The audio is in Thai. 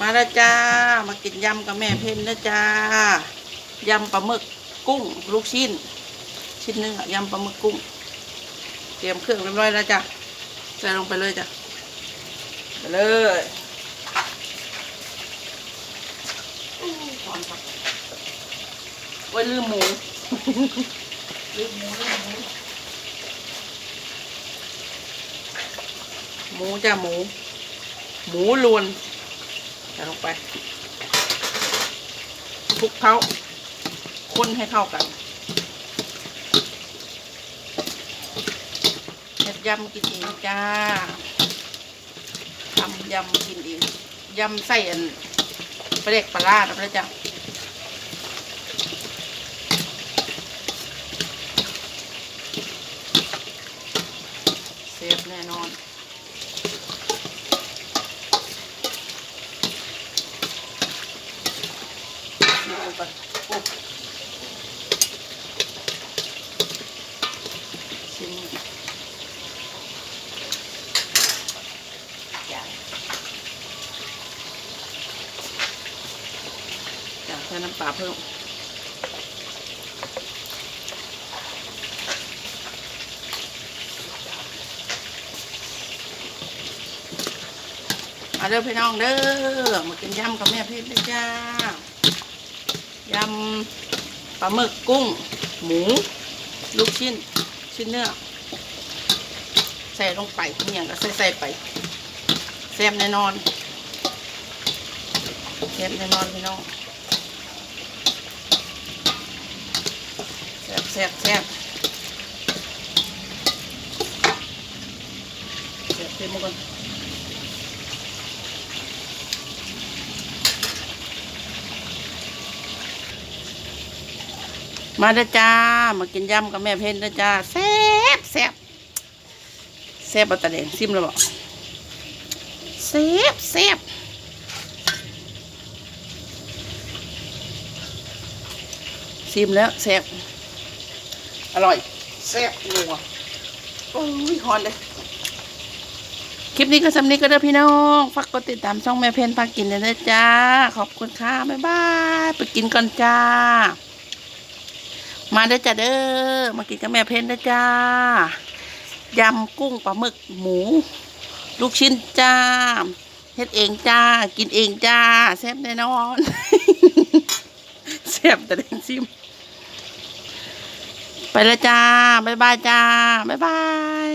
มาแล้วจ้า มากินยำกับแม่เพ็ญนะจ้ายำปลาหมึกกุ้ง ลูกชิ้น ชิ้นหนึงอะยำปลาหมึกกุ้ง เตรียมเครื่องเรียบร้อยแล้วจ้ะใส่ลงไปเลยจ้ะไปเลยหอมสับโอ้ยลืมหมูลืมหมูลืมหมูหมูจ้ะหมู หมูลวน ใส่ลงไปคลุกเขาคนให้เข้ากันเฮ็ดยำกินเองจ้าทำยำกินเองยำใส่อันปลาเด็กปลาร้านะพระจ้าเซฟแน่นอน ก่อนโอ้ชิมอย่างจากใส่น้ำปลาเพิ่มมาเด้อพี่น้องเด้อมากินยำกับแม่เพชรเด้จ้า ยำปลาหมึกกุ้ง หมู ลูกชิ้น ชิ้นเนื้อ ใส่ลงไปเมี่ยงก็ใส่ใส่ไปแซ่บแน่นอนแซ่บแน่นอนพี่น้องแซ่บแซ่บแซ่บแซ่บเต็มหมดก่อน มาเด้อจ้า มากินยำกับแม่เพนเด้อจ้าแซ่บแซ่บแซ่บบัตตะแดงซิมแล้วบอกแซ่บแซ่บซิมแล้วแซ่บอร่อยแซ่บนัวโอ้ยฮอนเลยคลิปนี้ก็สำนี้ก็เด้อพี่น้องฝากกดติดตามช่องแม่เพนพากินเลยนะจ้า ขอบคุณค่ะ บ๊ายบาย ไปกินก่อนจ้า มาเด้อจ้าเด้อมากินกับแม่เพ้นเด้อจ้ายำกุ้งปลาหมึกหมู ลูกชิ้นจ้าเฮ็ดเองจ้า กินเองจ้าแซ่บแน่นอนแซ่บแต่เดงซิม ไปแล้วจ้าบ๊ายบายจ้าบ๊ายบาย